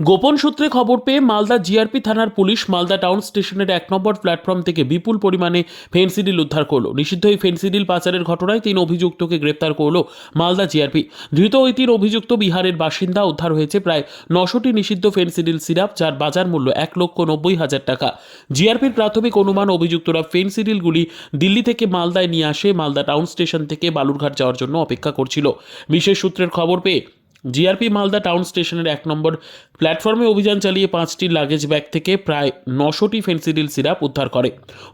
গোপন সূত্রে খবর পেয়ে মালদা জিআরপি থানার পুলিশ মালদা টাউন স্টেশনের এক নম্বর প্ল্যাটফর্ম থেকে বিপুল পরিমাণে ফেন্সিডিল উদ্ধার করল। নিষিদ্ধ এই ফেন্সিডিল পাচারের ঘটনায় তিন অভিযুক্তকে গ্রেপ্তার করল মালদা জিআরপি। ধৃত ওই তিন অভিযুক্ত বিহারের বাসিন্দা উদ্ধার হয়েছে প্রায় নশোটি নিষিদ্ধ ফেন্সিডিল সিরাপ, যার বাজার মূল্য এক লক্ষ নব্বই হাজার টাকা। জিআরপির প্রাথমিক অনুমান, অভিযুক্তরা ফেন্সিডিলগুলি দিল্লি থেকে মালদায় নিয়ে আসে, মালদা টাউন স্টেশন থেকে বালুরঘাট যাওয়ার জন্য অপেক্ষা করছিল। বিশেষ সূত্রের খবর পেয়ে জিআরপি মালদা টাউন স্টেশনের এক নম্বর প্ল্যাটফর্মে অভিযান চালিয়ে পাঁচটি লাগেজ ব্যাগ থেকে প্রায় নশোটি ফেন্সিডিল সিরাপ উদ্ধার করে।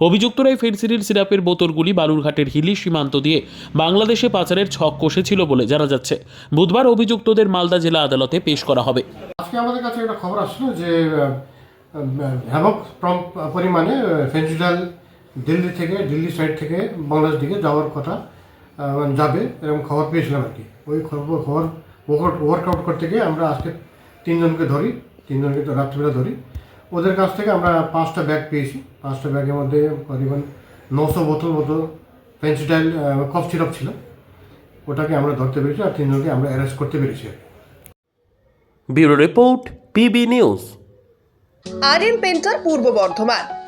অভিযুক্তরা এই ফেন্সিডিল সিরাপের বোতলগুলি বালুরঘাটের হিলি সীমান্ত দিয়ে বাংলাদেশে পাচারের ছক কষেছিল বলে জানা যাচ্ছে। বুধবার অভিযুক্তদের মালদা জেলা আদালতে পেশ করা হবে। আজকে আমাদের কাছে একটা খবর আসলো যে পরিমাণে ফেন্সিডাল দিল্লি থেকে, দিল্লি সাইড থেকে, বাংলাদেশ দিকে যাওয়ার কথা যাবে, এরকম খবর পেয়েছিলাম আর কি। ওই খবর খবর ওয়ার্কআউট করতে গিয়ে আমরা আজকে তিনজনকে ধরি তিনজনকে তো রাত্রিবেলা ধরি। ওদের কাছ থেকে আমরা পাঁচটা ব্যাগ পেয়েছি। পাঁচটা ব্যাগের মধ্যে পরিমাণ নশো বোতল মতো ফেন্সিডাল কফ সিরাপ ছিল। ওটাকে আমরা ধরতে পেরেছি আর তিনজনকে আমরা অ্যারেস্ট করতে পেরেছি। আর কি। Bureau report PB news. R M painter Purba Bardhaman.